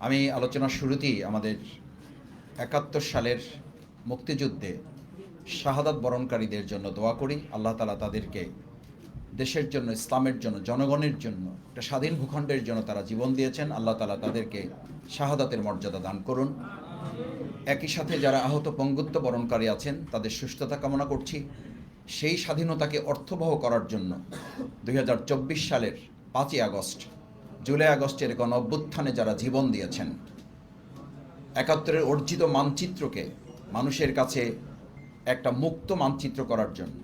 আমি আলোচনার শুরুতেই আমাদের একাত্তর সালের মুক্তিযুদ্ধে শাহাদাত বরণকারীদের জন্য দোয়া করি। আল্লাহ তালা তাদেরকে দেশের জন্য, ইসলামের জন্য, জনগণের জন্য, একটা স্বাধীন ভূখণ্ডের জন্য তারা জীবন দিয়েছেন। আল্লাহ তালা তাদেরকে শাহাদাতের মর্যাদা দান করুন। একই সাথে যারা আহত পঙ্গুত্ব বরণকারী আছেন, তাদের সুস্থতা কামনা করছি। সেই স্বাধীনতাকে অর্থবহ করার জন্য দু হাজার চব্বিশ সালের পাঁচই আগস্ট জুলাই আগস্টের গণ অভ্যুত্থানে যারা জীবন দিয়েছেন একাত্তরের অর্জিত মানচিত্রকে মানুষের কাছে একটা মুক্ত মানচিত্র করার জন্য,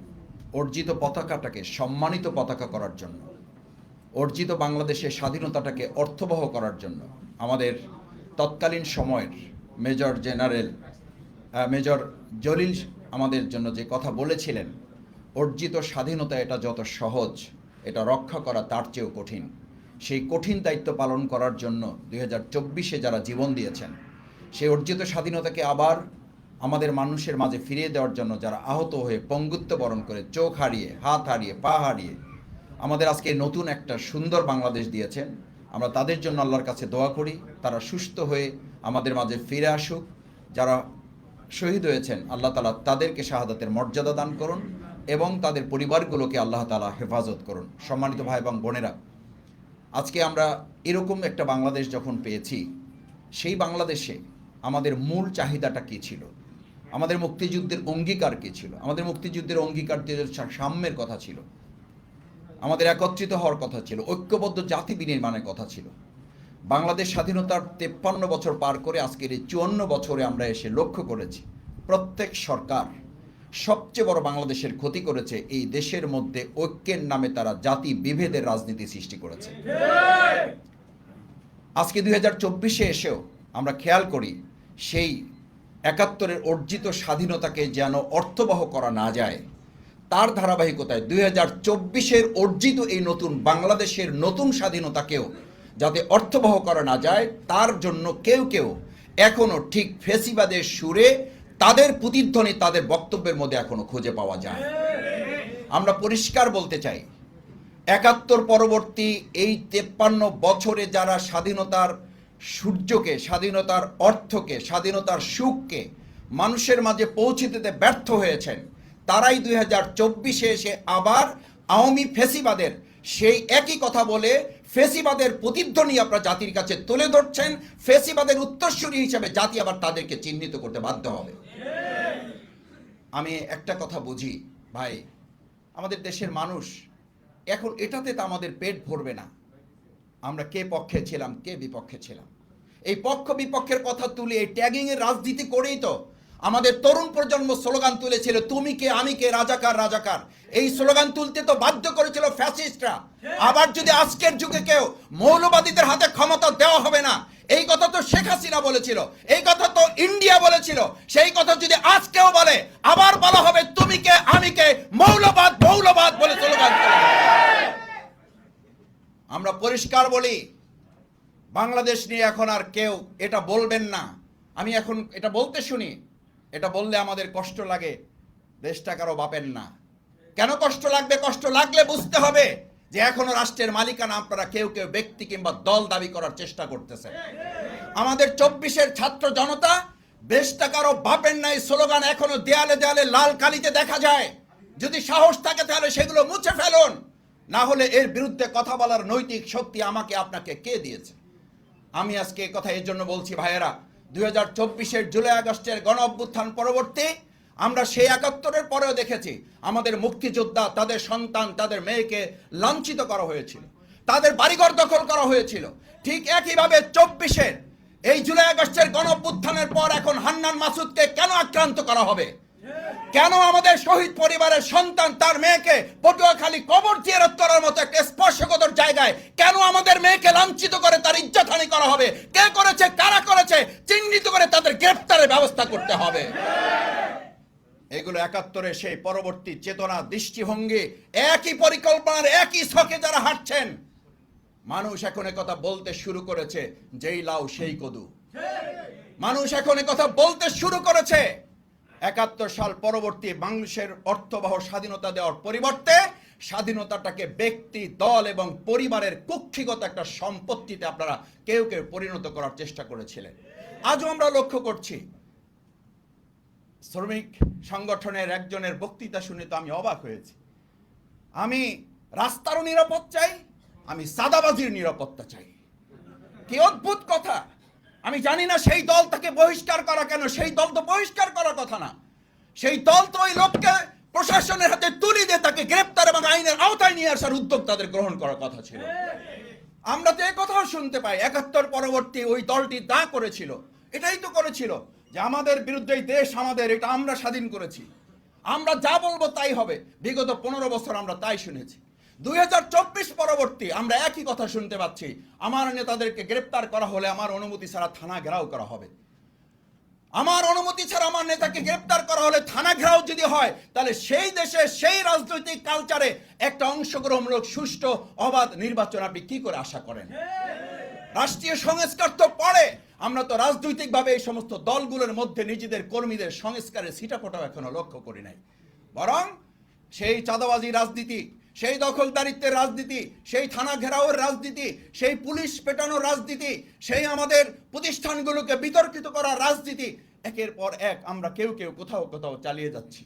অর্জিত পতাকাটাকে সম্মানিত পতাকা করার জন্য, অর্জিত বাংলাদেশের স্বাধীনতাটাকে অর্থবহ করার জন্য আমাদের তৎকালীন সময়ের মেজর জেনারেল মেজর জলিল আমাদের জন্য যে কথা বলেছিলেন, অর্জিত স্বাধীনতা এটা যত সহজ, এটা রক্ষা করা তার চেয়েও কঠিন। সেই কঠিন দায়িত্ব পালন করার জন্য দুই হাজার চব্বিশে যারা জীবন দিয়েছেন, সেই অর্জিত স্বাধীনতাকে আবার আমাদের মানুষের মাঝে ফিরিয়ে দেওয়ার জন্য যারা আহত হয়ে পঙ্গুত্ব বরণ করে চোখ হারিয়ে, হাত হারিয়ে, পা হারিয়ে আমাদের আজকে নতুন একটা সুন্দর বাংলাদেশ দিয়েছেন, আমরা তাদের জন্য আল্লাহর কাছে দোয়া করি, তারা সুস্থ হয়ে আমাদের মাঝে ফিরে আসুক। যারা শহীদ হয়েছেন, আল্লাহ তালা তাদেরকে শাহাদাতের মর্যাদা দান করুন এবং তাদের পরিবারগুলোকে আল্লাহ তালা হেফাজত করুন। সম্মানিত ভাই এবং বোনেরা আজকে আমরা এরকম একটা বাংলাদেশ যখন পেয়েছি, সেই বাংলাদেশে আমাদের মূল চাহিদাটা কী ছিল? আমাদের মুক্তিযুদ্ধের অঙ্গীকার কী ছিল? আমাদের মুক্তিযুদ্ধের অঙ্গীকারদের সাম্যের কথা ছিল। আমাদের একত্রিত হওয়ার কথা ছিল। ঐক্যবদ্ধ জাতি বিনির্মাণের কথা ছিল। বাংলাদেশ স্বাধীনতার তেপ্পান্ন বছর পার করে আজকের এই চুয়ান্ন বছরে আমরা এসে লক্ষ্য করেছি, প্রত্যেক সরকার সবচেয়ে বড় বাংলাদেশের ক্ষতি করেছে এই দেশের মধ্যে ঐক্যের নামে তারা জাতি বিভেদের রাজনীতি সৃষ্টি করেছে। আজকে দুই হাজার চব্বিশে এসেও আমরা খেয়াল করি, সেই একাত্তরের অর্জিত স্বাধীনতাকে যেন অর্থবহ করা না যায়, তার ধারাবাহিকতায় দুই হাজার চব্বিশের অর্জিত এই নতুন বাংলাদেশের নতুন স্বাধীনতাকেও যাতে অর্থবহ করা না যায়, তার জন্য কেউ কেউ এখনও ঠিক ফেসিবাদের সুরে তাদের প্রতিধ্বনি তাদের বক্তব্যের মধ্যে এখনও খুঁজে পাওয়া যায়। আমরা পরিষ্কার বলতে চাই, একাত্তর পরবর্তী এই তেপ্পান্ন বছরে যারা স্বাধীনতার সূর্যকে, স্বাধীনতার অর্থকে, স্বাধীনতার সুখকে মানুষের মাঝে পৌঁছে দিতে ব্যর্থ হয়েছেন, তারাই দুই হাজার চব্বিশে এসে আবার আওয়ামী ফেসিবাদের সেই একই কথা বলে ফেসিবাদের প্রতিধ্বনি আপনার জাতির কাছে তুলে ধরছেন। ফেসিবাদের উত্তরসূরি হিসেবে জাতি আবার তাদেরকে চিহ্নিত করতে বাধ্য হবে। আমি একটা কথা বুঝি, ভাই, আমাদের দেশের মানুষ এখন এটাতে তো আমাদের পেট ভরবে না। আমরা কে পক্ষে ছিলাম, কে বিপক্ষে ছিলাম। এই পক্ষ বিপক্ষের কথা তুলে এই ট্যাগিং এর রাজনীতি করেই তো আমাদের তরুণ প্রজন্ম স্লোগান তুলেছিল, তুমি কে, আমি কে, রাজাকার রাজাকার। এই স্লোগান তুলতে তো বাধ্য করেছিল ফ্যাসিস্টরা। আবার যদি আজকের যুগে কেউ মৌলবাদীদের হাতে ক্ষমতা দেওয়া হবে না, এই কথা তো শেখ হাসিনা বলেছিল, এই কথা তো ইন্ডিয়া বলেছিল, সেই কথা যদি আজকেও বলে, আবার বলা হবে, তুমি কে, আমি কে, মৌলবাদ মৌলবাদ বলে স্লোগান আমরা পরিষ্কার বলি, বাংলাদেশ নিয়ে এখন আর কেউ এটা বলবেন না। আমি এখন এটা বলতে শুনি এটা বললে আমাদের কষ্ট লাগে। দেশটা কারও বাপেন না। কেন কষ্ট লাগবে? কষ্ট লাগলে বুঝতে হবে যে এখনও রাষ্ট্রের মালিকানা আপনারা কেউ কেউ ব্যক্তি কিংবা দল দাবি করার চেষ্টা করতেছে আমাদের চব্বিশের ছাত্র জনতা দেশটা কারও বাপের নাই স্লোগান এখনও দেয়ালে দেয়ালে লাল কালিতে দেখা যায়। যদি সাহস থাকে তাহলে সেগুলো মুছে ফেলুন। না হলে এর বিরুদ্ধে কথা বলার নৈতিক শক্তি আমাকে, আপনাকে কে দিয়েছে? আমি আজকে কথা এর জন্য বলছি, ভাইয়েরা দুই হাজার চব্বিশের জুলাই আগস্টের গণ অভ্যুত্থান পরবর্তী, আমরা সেই একাত্তরের পরেও দেখেছি আমাদের মুক্তিযোদ্ধা, তাদের সন্তান, তাদের মেয়েকে লাঞ্ছিত করা হয়েছিল। তাদের বাড়িঘর দখল করা হয়েছিল। ঠিক একইভাবে চব্বিশের, এই জুলাই আগস্টের গণ অভ্যুত্থানের পর এখন হান্নান মাসুদকে কেন আক্রান্ত করা হবে? কেন আমাদের শহীদ পরিবারের সন্তান তার মেয়েকে পটুয়াখালী কবর জিয়ারত করার মতো একটা স্পর্শকতর জায়গায়, কেন আমাদের মেয়েকে লাঞ্ছিত করে তার ইজ্জতহানি করা হবে কে করেছে কারা করেছে চিহ্নিত করে তাদের ব্যবস্থা করতে হবে। এগুলো একাত্তরে সেই পরবর্তী চেতনা দৃষ্টিভঙ্গি, একই পরিকল্পনার একই ছকে যারা হাঁটছেন, মানুষ এখন কথা বলতে শুরু করেছে, যেই লাউ সেই কদু। মানুষ এখন কথা বলতে শুরু করেছে। একাত্তর সাল পরবর্তী বাংলাদেশের অর্থবহ স্বাধীনতা দেওয়ার পরিবর্তে স্বাধীনতাটাকে ব্যক্তি, দল এবং পরিবারের কুক্ষিগত একটা সম্পত্তিতে আপনারা কেউ কেউ পরিণত করার চেষ্টা করেছিলেন। আজও আমরা লক্ষ্য করছি। শ্রমিক সংগঠনের একজনের বক্তৃতা শুনে তো আমি অবাক হয়েছি। আমি রাস্তারও নিরাপদ চাই, আমি সাদাবাজির নিরাপত্তা চাই। কি অদ্ভুত কথা! আমি জানি না সেই দল তাকে বহিষ্কার করা কেন, সেই দল তো বহিষ্কার করার কথা না। সেই দল তো ওই লোককে প্রশাসনের হাতে তুলি দিয়ে তাকে গ্রেপ্তার এবং আইনের আওতায় নিয়ে আসার উদ্যোগ তাদের গ্রহণ করার কথা ছিল। আমরা তো এই কথাও শুনতে পাই, একাত্তর পরবর্তী ওই দলটি দা করেছিল। এটাই তো করেছিল যে আমাদের বিরুদ্ধে দেশ আমাদের এটা আমরা স্বাধীন করেছি। আমরা যা বলব তাই হবে। বিগত পনেরো বছর আমরা তাই শুনেছি। দুই হাজার চব্বিশ পরবর্তী আমরা একই কথা শুনতে পাচ্ছি। আমার নেতাদেরকে গ্রেপ্তার করা হলে আমার অনুমতি ছাড়া থানা ঘেরাও করা হবে। আমার অনুমতি ছাড়া আমার নেতাকে গ্রেপ্তার করা হলে থানা ঘেরাও যদি হয় তাহলে সেই দেশে সেই রাজনৈতিক কালচারে একটা অংশগ্রহণমূলক সুষ্ঠু অবাধ নির্বাচন আপনি কি করে আশা করেন? রাষ্ট্রীয় সংস্কার তো পড়ে। আমরা তো রাজনৈতিকভাবে এই সমস্ত দলগুলোর মধ্যে নিজেদের কর্মীদের সংস্কারের সিটাফোটাও এখনও লক্ষ্য করি নাই। বরং সেই চাঁদাবাজি রাজনীতি, সেই দখলদারিত্বের রাজনীতি, সেই থানা ঘেরাওয়ের রাজনীতি, সেই পুলিশ পেটানোর রাজনীতি, সেই আমাদের প্রতিষ্ঠানগুলোকে বিতর্কিত করার রাজনীতি, একের পর এক আমরা কেউ কেউ কোথাও কোথাও চালিয়ে যাচ্ছি।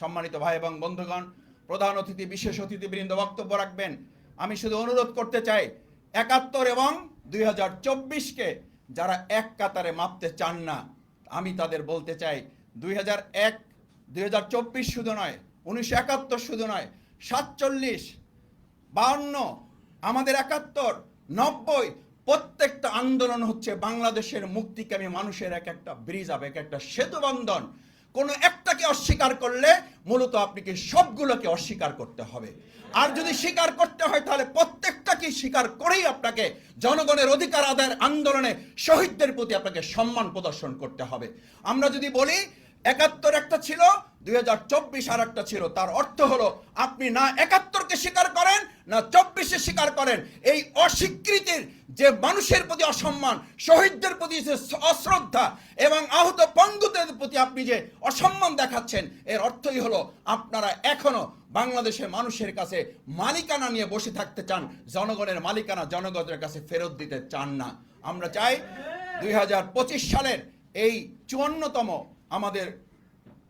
সম্মানিত ভাই এবং বন্ধুগণ, প্রধান অতিথি, বিশেষ অতিথিবৃন্দ বক্তব্য রাখবেন। আমি শুধু অনুরোধ করতে চাই, একাত্তর এবং দুই হাজার চব্বিশকে যারা এক কাতারে মাপতে চান না, আমি তাদের বলতে চাই, দুই হাজার এক, দুই হাজার চব্বিশ শুধু নয়, উনিশশো একাত্তর শুধু নয়, সাতচল্লিশ, বাহান্ন, আমাদের একাত্তর, নব্বই, প্রত্যেকটা আন্দোলন হচ্ছে বাংলাদেশের মুক্তিকামী মানুষের এক একটা ব্রিজ আবেগ একটা সেতু বন্ধন কোনো একটাকে অস্বীকার করলে মূলত আপনাকে সবগুলোকে অস্বীকার করতে হবে। আর যদি স্বীকার করতে হয়, তাহলে প্রত্যেকটাকে স্বীকার করেই আপনাকে জনগণের অধিকার আদায়ের আন্দোলনে শহীদদের প্রতি আপনাকে সম্মান প্রদর্শন করতে হবে। আমরা যদি বলি একাত্তর একটা ছিল, দুই হাজার চব্বিশ আর একটা ছিল। তার অর্থ হলো, আপনি না একাত্তরকে স্বীকার করেন, না চব্বিশে স্বীকার করেন। এই অস্বীকৃতির যে মানুষের প্রতি অসম্মান, শহীদদের প্রতি যে অশ্রদ্ধা এবং আহত পঙ্গুদের প্রতি আপনি যে অসম্মান দেখাচ্ছেন, এর অর্থই হলো, আপনারা এখনও বাংলাদেশের মানুষের কাছে মালিকানা নিয়ে বসে থাকতে চান, জনগণের মালিকানা জনগণের কাছে ফেরত দিতে চান না। আমরা চাই, দুই হাজার পঁচিশ সালের এই চুয়ান্নতম আমাদের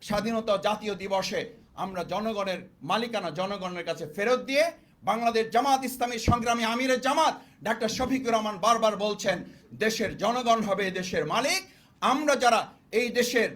স্বাধীনতা জাতীয় দিবসে আমরা জনগণের মালিকানা জনগণের কাছে ফেরত দিয়ে বাংলাদেশ জামাত ইসলামী সংগ্রামী আমিরের জামাত ডাক্তার শফিকুর রহমান বারবার বলছেন, দেশের জনগণ হবে দেশের মালিক, আমরা যারা এই দেশের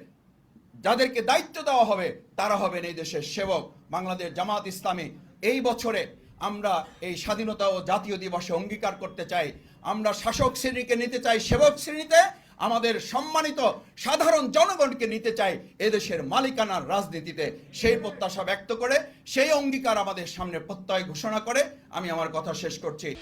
যাদেরকে দায়িত্ব দেওয়া হবে, তারা হবেন এই দেশের সেবক। বাংলাদেশ জামাত ইসলামী এই বছরে আমরা এই স্বাধীনতা ও জাতীয় দিবসে অঙ্গীকার করতে চাই। আমরা শাসক শ্রেণীকে নিতে চাই, সেবক শ্রেণীতে আমাদের সম্মানিত সাধারণ জনগণকে নিতে চাই এদেশের মালিকানার রাজনীতিতে। সেই প্রত্যাশা ব্যক্ত করে, সেই অঙ্গীকার আমাদের সামনে প্রত্যয় ঘোষণা করে। আমি আমার কথা শেষ করছি।